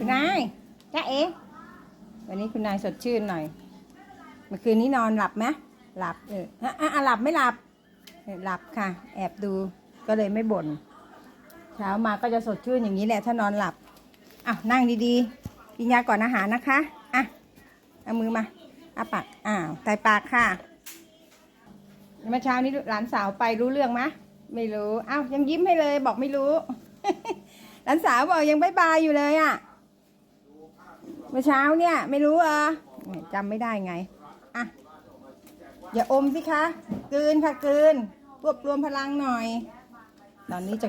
คุณนายจ้าเอ๋วันนี้คุณนายสดชื่นหน่อย เมื่อคืนนี้นอนหลับไหมหลับเอออะหลับไม่หลับหลับค่ะ แอบดูก็เลยไม่บ่นเช้ามาก็จะสดชื่นอย่างนี้แหละถ้านอนหลับอ้าวนั่งดีๆกินยาก่อนอาหารนะคะอะเอามือมาอาปากอ้าวใส่ปากค่ะเมื่อเช้านี้หลานสาวไปรู้เรื่องไหมไม่รู้อ้าวยังยิ้มให้เลยบอกไม่รู้ หลานสาวบอกยังบายบายอยู่เลยอะ เมื่อเช้าเนี่ย ไม่รู้เหรอเนี่ยจำไม่ได้ไง อะ อย่าอมสิคะกืนค่ะกืนรวบรวมพลังหน่อย ตอนนี้จะ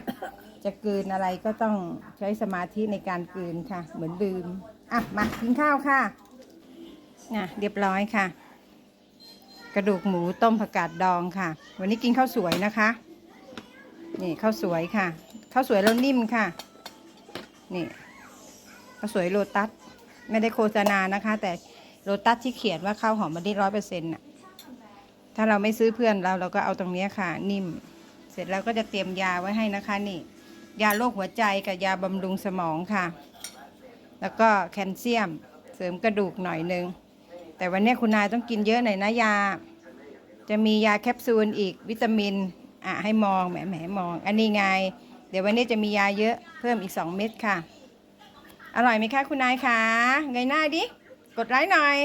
จะกืนอะไรก็ต้องใช้สมาธิในการกืนค่ะ เหมือนดื่มอะมากินข้าวค่ะน่ะเรียบร้อยค่ะ กระดูกหมูต้มผักกาดดองค่ะ วันนี้กินข้าวสวยนะคะ นี่ข้าวสวยค่ะข้าวสวยแล้วนิ่มค่ะ นี่ข้าวสวยโลตัส ไม่ได้โฆษณานะคะ แต่โลตัสที่เขียนว่าข้าวหอมมะลิร้อยเปอร์เซ็นต์น่ะถ้าเราไม่ซื้อเพื่อนเราเราก็เอาตรงนี้ค่ะนิ่ม เสร็จแล้วก็จะเตรียมยาไว้ให้นะคะนี่ ยาโรคหัวใจกับยาบำรุงสมองค่ะ แล้วก็แคลเซียมเสริมกระดูกหน่อยนึง แต่วันนี้คุณนายต้องกินเยอะหน่อยนะยา จะมียาแคปซูลอีกวิตามินอะให้มองแหมแหมมอง อันนี้ไง เดี๋ยววันนี้จะมียาเยอะเพิ่มอีกสองเม็ดค่ะ อร่อยไหมคะคุณนายคะเงยหน้าดิ กดไลค์หน่อย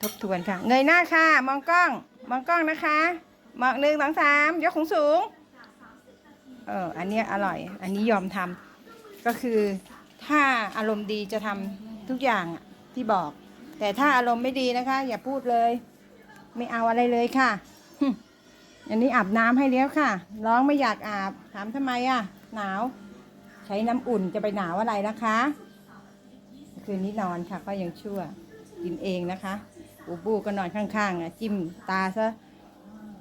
ทบทวนค่ะ เงยหน้าค่ะ มองกล้อง มองกล้องนะคะ มองหนึ่งสองสามยกของสูง เออ อันเนี้ยอร่อย อันนี้ยอมทำก็คือถ้าอารมณ์ดีจะทำทุกอย่างที่บอก แต่ถ้าอารมณ์ไม่ดีนะคะ อย่าพูดเลย ไม่เอาอะไรเลยค่ะอันนี้อาบน้ำให้แล้วค่ะ ร้องไม่อยากอาบ ถามทำไมอะ หนาว ช้น้ำอุ่นจะไปหนาวอะไรนะคะ คืนนี้นอนค่ะก็ยังชั่วกินเองนะคะ บูบูก็นอนข้างๆอะจิ้มตาซะ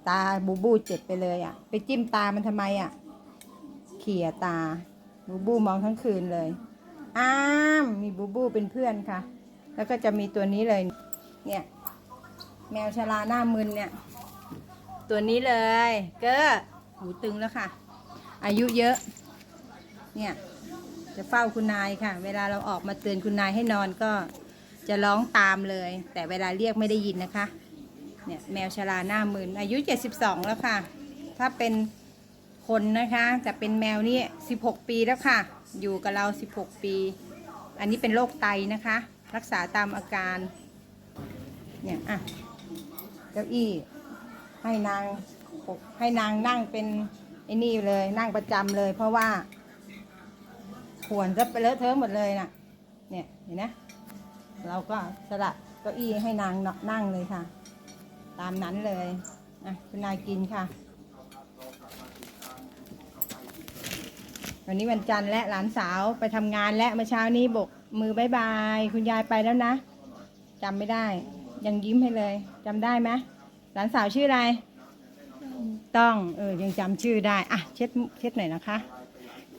ตาบูบูเจ็บไปเลยอะ ไปจิ้มตามันทำไมอะเขี่ยตา บูบูมองทั้งคืนเลยอ้ามมีบูบูเป็นเพื่อนค่ะ แล้วก็จะมีตัวนี้เลย เนี่ย แมวชราหน้ามึนเนี่ย ตัวนี้เลย เก็หูตึงแล้วค่ะ อายุเยอะ เนี่ยจะเฝ้าคุณนายค่ะ เวลาเราออกมาเตือนคุณนายให้นอนก็จะร้องตามเลย แต่เวลาเรียกไม่ได้ยินนะคะ เนี่ยแมวชราหน้ามึนอายุ 72 แล้วค่ะ ถ้าเป็นคนนะคะแต่เป็นแมวนี่ 16 ปีแล้วค่ะ อยู่กับเรา 16 ปี อันนี้เป็นโรคไตนะคะ รักษาตามอาการ เนี่ยอะเก้าอี้ให้นางให้นางนั่งเป็นไอ้นี่เลยนั่งประจำเลย เพราะว่า ขวนจะไปเลอะเทอะหมดเลยน่ะ เนี่ยเห็นไหมเราก็สลับเก้าอี้ให้นางนั่งเลยค่ะ ตามนั้นเลยอะคุณนายกินค่ะ วันนี้วันจันทร์และหลานสาวไปทำงานและเมื่อเช้านี้บกมือบายบาย คุณยายไปแล้วนะจำไม่ได้ ยังยิ้มให้เลยจำได้ไหมหลานสาวชื่ออะไร ต้องเออยังจำชื่อได้ อะ เช็ดเช็ดหน่อยนะคะ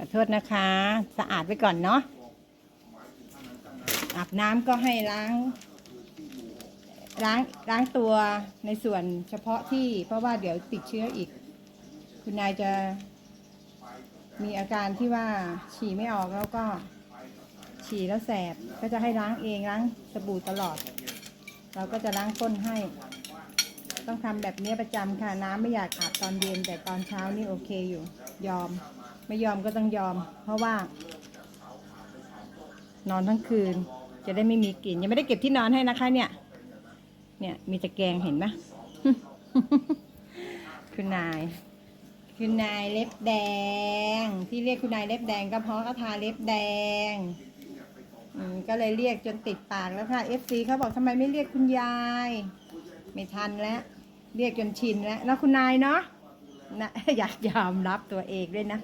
อโทษนะคะ สะอาดไว้ก่อนเนาะอาบน้ำก็ให้ล้าง ล้างล้างตัวในส่วนเฉพาะที่ เพราะว่าเดี๋ยวติดเชื้ออีก คุณนายจะมีอาการที่ว่าฉี่ไม่ออกแล้วก็ ฉี่แล้วแสบก็จะให้ล้างเองล้างสบู่ตลอด เราก็จะล้างก้นให้ ต้องทำแบบนี้ประจำค่ะน้ำไม่อยากอาบตอนเย็นแต่ตอนเช้านี่โอเคอยู่ ยอม ไม่ยอมก็ต้องยอม เพราะว่า นอนทั้งคืน จะได้ไม่มีกลิ่นยังไม่ได้เก็บที่นอนให้นะคะ เนี่ย เนี่ย มีตะแกรงเห็นไหมคุณนายคุณนายเล็บแดง ที่เรียกคุณนายเล็บแดงก็เพราะเขาทาเล็บแดงก็เลยเรียกจนติดปากแล้วค่ะ FC เขาบอกทำไมไม่เรียกคุณยาย ไม่ทันแล้ว เรียกจนชินแล้วแล้วคุณนายเนาะ นะอยากยอมรับตัวเองด้วยนะ